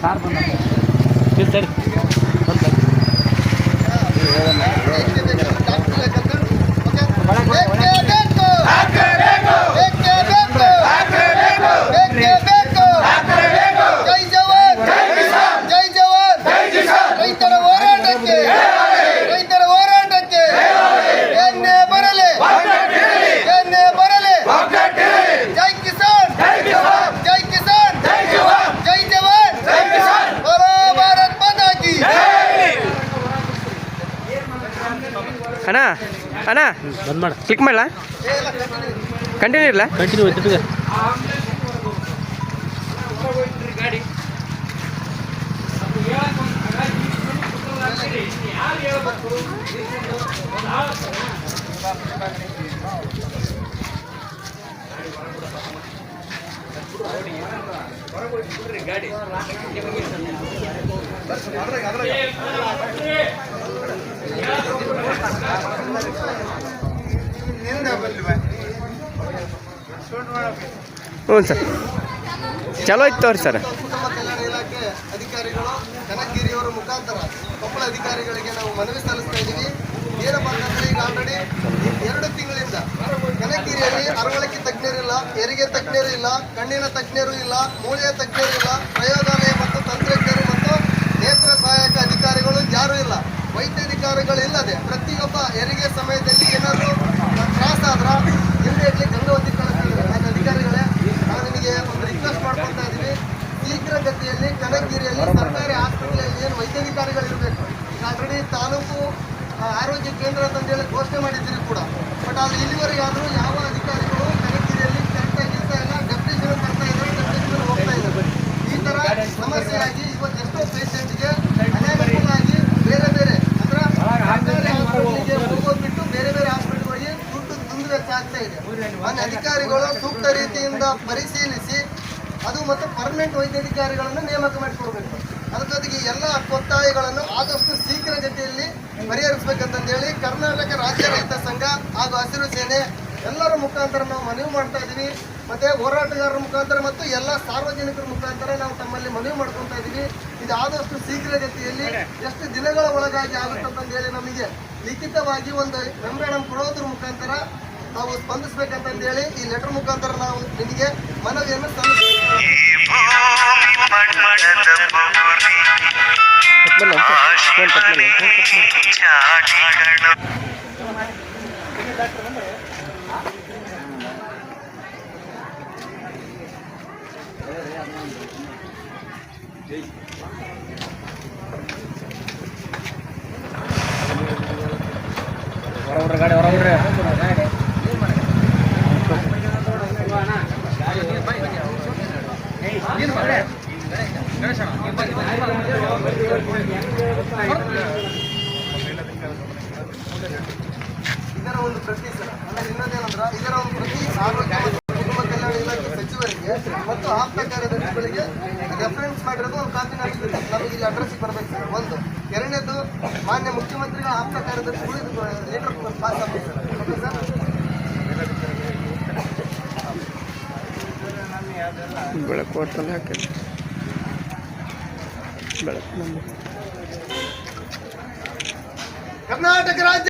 Sir ಬಂದ. ಸರಿ. ಸರಿ ಅಣ್ಣ ಅಣ್ಣ ಬಂದ್ ಮಾಡ ಕ್ಲಿಕ್ ಮಾಡಲ ಕಂಟಿನ್ಯೂ ಇರಲ್ಲ ಕಂಟಿನ್ಯೂ ಒತ್ತಿಟ್ಟಿದೆ ಹ್ಞೂ ಸರ್. ಚಲೋ ಇತ್ತು ತೋರಿ ಸರ್. ಅಧಿಕಾರಿಗಳು ಕನಕಗಿರಿಯವರ ಮುಖಾಂತರ ಕೊಪ್ಪಳ ಅಧಿಕಾರಿಗಳಿಗೆ ನಾವು ಮನವಿ ಸಲ್ಲಿಸ್ತಾ ಇದ್ದೀವಿ ಏನಪ್ಪ ಅಂತಂದ್ರೆ ಈಗ ಆಲ್ರೆಡಿ ಎರಡು ತಿಂಗಳಿಂದ ಕನಕಗಿರಿಯಲ್ಲಿ ಅರವಳಿಕೆ ತಜ್ಞರಿಲ್ಲ ಹೆರಿಗೆ ತಜ್ಞರು ಇಲ್ಲ ಕಣ್ಣಿನ ತಜ್ಞರು ಇಲ್ಲ ಮೂಳೆಯ ತಜ್ಞರು ಇಲ್ಲ ಪ್ರಯೋಗಾಲಯ ಮತ್ತು ತಂತ್ರಜ್ಞರು ಮತ್ತು ನೇತ್ರ ಸಹಾಯಕ ಅಧಿಕಾರಿಗಳು ಯಾರೂ ಇಲ್ಲ ವೈದ್ಯಾಧಿಕಾರಿಗಳು ಇಲ್ಲದೆ ಪ್ರತಿಯೊಬ್ಬ ಹೆರಿಗೆ ಸಮಯದಲ್ಲಿ ಏನಾದರೂ ತ್ರಾಸ ಆದ್ರ ಇಮಿಡಿಯೇಟ್ಲಿ ಗಂಗಾವತಿ ಕಳಿಸ್ತಿದ್ದಾರೆ ನನ್ನ ಅಧಿಕಾರಿಗಳೇ ನಾವು ನಿಮಗೆ ಒಂದು ರಿಕ್ವೆಸ್ಟ್ ಮಾಡ್ಕೊತಾ ಇದ್ದೀವಿ ಶೀಘ್ರ ಗತಿಯಲ್ಲಿ ಕನಕಗಿರಿಯಲ್ಲಿ ಸರ್ಕಾರಿ ಆಸ್ಪತ್ರೆಯಲ್ಲಿ ಏನು ವೈದ್ಯಾಧಿಕಾರಿಗಳು ಇರಬೇಕು ಈಗ ಆಲ್ರೆಡಿ ತಾಲೂಕು ಆರೋಗ್ಯ ಕೇಂದ್ರ ಅಂತಂದೇಳಿ ಘೋಷಣೆ ಮಾಡಿದ್ದೀರಿ ಕೂಡ. ಬಟ್ ಅಲ್ಲಿ ಇಲ್ಲಿವರೆಗೆ ಆದರೂ ಯಾವ ಅಧಿಕಾರಿಗಳು ಕನೆಕ್ಟಿದೆಯಲ್ಲಿ ಕರೆಕ್ಟ್ ಆಗಿ ಇರ್ತಾ ಇಲ್ಲ ಡೆಪ್ಯೂಟೇಷನ್ ಬರ್ತಾ ಇದ್ದಾರೆ ಡೆಪ್ಯೂಟೇಷನ್ ಹೋಗ್ತಾ ಇದ್ದಾರೆ. ಈ ಥರ ಸಮಸ್ಯೆಯಾಗಿ ಇವತ್ತು ಎಷ್ಟೋ ಪೇಷಂಟ್ಗೆ ಅನಾನುಕೂಲವಾಗಿ ಬೇರೆ ಬೇರೆ ಅಂದ್ರೆ ಸರ್ಕಾರಿ ಹಾಸ್ಪಿಟಲ್ಗೆ ಹೋಗೋದು ಬಿಟ್ಟು ಬೇರೆ ಬೇರೆ ಹಾಸ್ಪಿಟಲ್ಗಳಿಗೆ ದುಡ್ಡು ಆಗ್ತಾ ಇದೆ. ಅಧಿಕಾರಿಗಳು ಸೂಕ್ತ ರೀತಿಯಿಂದ ಪರಿಶೀಲಿಸಿ ಅದು ಮತ್ತು ಪರ್ಮನೆಂಟ್ ವೈದ್ಯಾಧಿಕಾರಿಗಳನ್ನು ನೇಮಕ ಮಾಡಿಕೊಡ್ಬೇಕು. ಅದ್ರ ಜೊತೆಗೆ ಎಲ್ಲ ಒತ್ತಾಯಗಳನ್ನು ಆದಷ್ಟು ಶೀಘ್ರ ಗತಿಯಲ್ಲಿ ಪರಿಹರಿಸಬೇಕಂತಂದೇಳಿ ಕರ್ನಾಟಕ ರಾಜ್ಯ ರೈತ ಸಂಘ ಹಾಗೂ ಹಸಿರು ಸೇನೆ ಎಲ್ಲರ ಮುಖಾಂತರ ನಾವು ಮನವಿ ಮಾಡ್ತಾ ಇದ್ದೀವಿ ಮತ್ತೆ ಹೋರಾಟಗಾರರ ಮುಖಾಂತರ ಮತ್ತು ಎಲ್ಲ ಸಾರ್ವಜನಿಕರ ಮುಖಾಂತರ ನಾವು ತಮ್ಮಲ್ಲಿ ಮನವಿ ಮಾಡ್ಕೊತಾ ಇದ್ದೀವಿ ಇದು ಆದಷ್ಟು ಶೀಘ್ರಗತಿಯಲ್ಲಿ ಎಷ್ಟು ದಿನಗಳ ಒಳಗಾಗಿ ಆಗುತ್ತಂತಂದೇಳಿ ನಮಗೆ ಲಿಖಿತವಾಗಿ ಒಂದು ಮೆಮೊರಾಂಡಮ್ ಕೊಡೋದ್ರ ಮುಖಾಂತರ ನಾವು ಸ್ಪಂದಿಸ್ಬೇಕಂತಂದೇಳಿ ಈ ಲೆಟರ್ ಮುಖಾಂತರ ನಾವು ನಿಮಗೆ ಮನವಿಯನ್ನು ಸಲ್ಲಿಸ್ತೀವಿ. வர விடுற காடு வர விடுற. ಕಾರ್ಯದರ್ಶಿಗಳಿಗೆ ರೆಫರೆನ್ಸ್ ಮಾಡಿರೋದು ಒಂದು ಕಾಪಿ ನಮಗೆ ನಮಗೆ ಇಲ್ಲಿ ಅಡ್ರೆಸ್ಗೆ ಬರಬೇಕು ಸರ್. ಒಂದು. ಎರಡನೇದು ಮಾನ್ಯ ಮುಖ್ಯಮಂತ್ರಿಗಳ ಆಪ್ತ ಕಾರ್ಯದರ್ಶಿಗಳು ಇದು ಲೆಟರ್ ಪಾಸ್ ಆಗಬೇಕು ಸರ್. Okay sir? ಬೆಳಕು ಹೋಟೆಲ್ ಹಾಕಿಲ್ಲ ಬೆಳಕು ಕರ್ನಾಟಕ ರಾಜ್ಯ